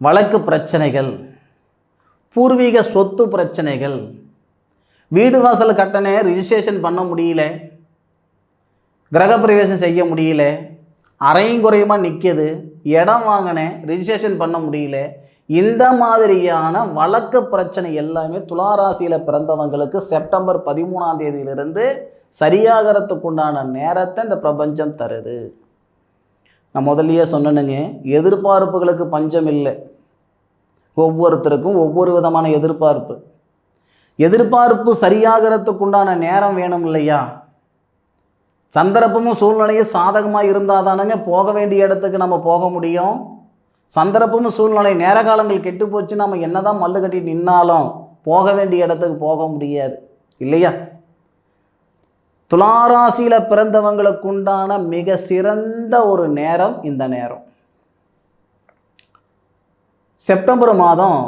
வழக்கு பிரச்சனைகள் பூர்வீக சொத்து பிரச்சனைகள் வீடு வாசல் கட்டணே ரிஜிஸ்ட்ரேஷன் பண்ண முடியல கிரகப்பிரவேசம் செய்ய முடியல அரையும் குறையுமா நிற்கிது இடம் வாங்கினேன் ரிஜிஸ்ட்ரேஷன் பண்ண முடியல இந்த மாதிரியான வழக்கு பிரச்சனை எல்லாமே துளாராசியில் பிறந்தவங்களுக்கு செப்டம்பர் பதிமூணாம் தேதியிலிருந்து சரியாகிறதுக்குண்டான நேரத்தை இந்த பிரபஞ்சம் தருது. நான் முதல்லையே சொன்னனுங்க எதிர்பார்ப்புகளுக்கு பஞ்சம் இல்லை. ஒவ்வொருத்தருக்கும் ஒவ்வொரு விதமான எதிர்பார்ப்பு. எதிர்பார்ப்பு சரியாகிறதுக்குண்டான நேரம் வேணும் இல்லையா? சந்தர்ப்பமும் சூழ்நிலையும் சாதகமாக இருந்தால் தானேங்க போக வேண்டிய இடத்துக்கு நம்ம போக முடியும்? சந்தர்ப்பமும் சூழ்நிலை நேர காலங்கள் கெட்டு போச்சு நம்ம என்ன தான் மல்லு கட்டி நின்னாலும் போக வேண்டிய இடத்துக்கு போக முடியாது இல்லையா? துளாராசியில் பிறந்தவங்களுக்கு உண்டான மிக சிறந்த ஒரு நேரம் இந்த நேரம். செப்டம்பர் மாதம்